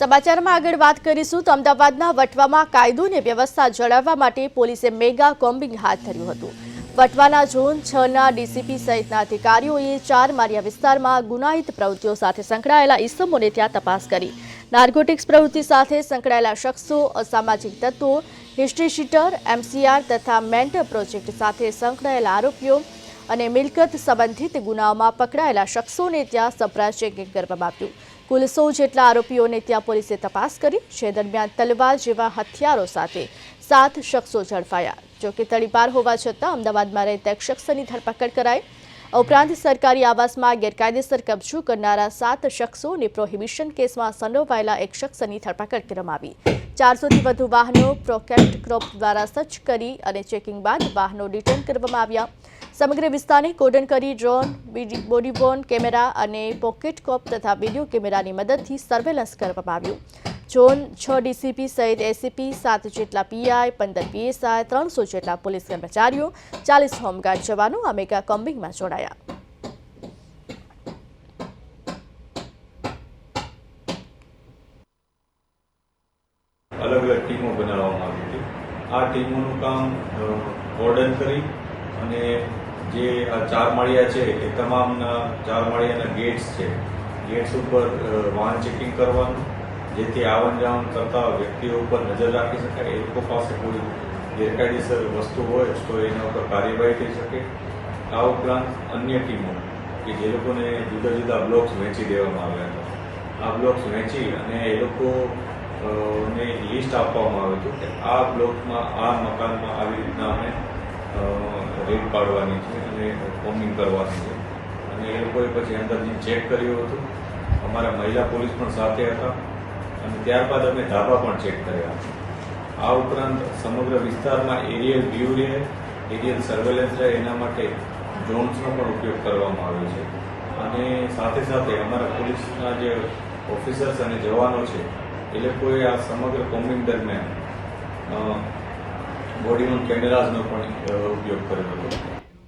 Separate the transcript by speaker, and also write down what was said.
Speaker 1: સમાચારમાં આગળ વાત કરીશું તો અમદાવાદના વટવામાં કાયદો અને વ્યવસ્થા જળાવવા માટે પોલીસે મેગા કોમ્બિંગ હાથ ધર્યું હતું. વટવાના ઝોન છ ના ડીસીપી સહિતના અધિકારીઓએ ચાર મારિયા વિસ્તારમાં ગુનાહિત પ્રવૃત્તિઓ સાથે સંકળાયેલા ઇસમોને ત્યાં તપાસ કરી. નાર્કોટિક્સ પ્રવૃત્તિ સાથે સંકળાયેલા શખ્સો, અસામાજિક તત્વો, હિસ્ટ્રી શીટર, એમસીઆર તથા મેન્ટર પ્રોજેક્ટ સાથે સંકળાયેલા આરોપીઓ અને મિલકત સંબંધિત ગુનાઓમાં પકડાયેલા શખ્સોને ત્યાં સરપ્રાઇઝ ચેકિંગ કરવામાં આવ્યું. કુલ સો જેટલા આરોપીઓને ત્યાં પોલીસે તપાસ કરી. જે દરમિયાન તલવાર જેવા હથિયારો સાથે સાત શખ્સો ઝડપાયા. જોકે તળીપાર હોવા છતાં અમદાવાદમાં રહેતા એક શખ્સની ધરપકડ કરાઈ. ઉપરાંત સરકારી આવાસમાં ગેરકાયદેસર કબજો કરનારા સાત શખ્સો અને પ્રોહિબિશન કેસમાં સંડોવાયેલા એક શખ્સની ધરપકડ કરવામાં આવી. ચારસોથી વધુ વાહનો પ્રોકેટ ક્રોપ દ્વારા સર્ચ કરી અને ચેકિંગ બાદ વાહનો ડિટેન કરવામાં આવ્યા. સમગ્ર વિસ્તારને કોડન કરી ડ્રોન બોડીબોર્ન કેમેરા અને પોકેટ કોપ તથા વીડિયો કેમેરાની મદદથી સર્વેલન્સ કરવામાં આવ્યું. ઝોન છ ડીસીપી સહિત એસીપી, સાત જેટલા પીઆઈ, પંદર પીએસઆઈ, ત્રણસો જેટલા પોલીસ કર્મચારીઓ, ચાલીસ હોમગાર્ડ જવાનો આ મેગા કોમ્બિંગમાં જોડાયા.
Speaker 2: અલગ અલગ ટીમો બનાવવામાં આવી હતી. આ ટીમોનું કામ ઓર્ડન કરી અને જે આ ચાર માળિયા છે એ તમામના ચાર માળિયાના ગેટ્સ છે. ગેટ્સ ઉપર વાહન ચેકિંગ કરવાનું, જેથી આવન જાવન કરતા વ્યક્તિઓ ઉપર નજર રાખી શકાય. એ લોકો પાસે કોઈ ગેરકાયદેસર વસ્તુ હોય તો એના ઉપર કાર્યવાહી થઈ શકે. આ ઉપરાંત અન્ય ટીમો, કે જે લોકોને જુદા જુદા બ્લોક્સ વહેંચી દેવામાં આવ્યા હતા. આ બ્લોક્સ વહેંચી અને એ લોકો ને લિસ્ટ આપવામાં આવ્યું હતું કે આ બ્લોકમાં આ મકાનમાં આવી રીતના અમે રેડ પાડવાની છે અને કોમિંગ કરવાની છે. અને એ લોકોએ પછી અંદરથી ચેક કર્યું હતું. અમારા મહિલા પોલીસ પણ સાથે હતા અને ત્યારબાદ અમે ધાબા પણ ચેક કર્યા. આ ઉપરાંત સમગ્ર વિસ્તારમાં એરિયલ વ્યૂ રહે, એરિયલ સર્વેલન્સ રહે, એના માટે ડ્રોન્સનો પણ ઉપયોગ કરવામાં આવ્યો છે. અને સાથે સાથે અમારા પોલીસના જે ઓફિસર્સ અને જવાનો છે, એ લોકોએ આ સમગ્ર કોમ્બિંગ દરમિયાન બોડીમાં કેમેરાઝનો પણ ઉપયોગ કરેલો હતો.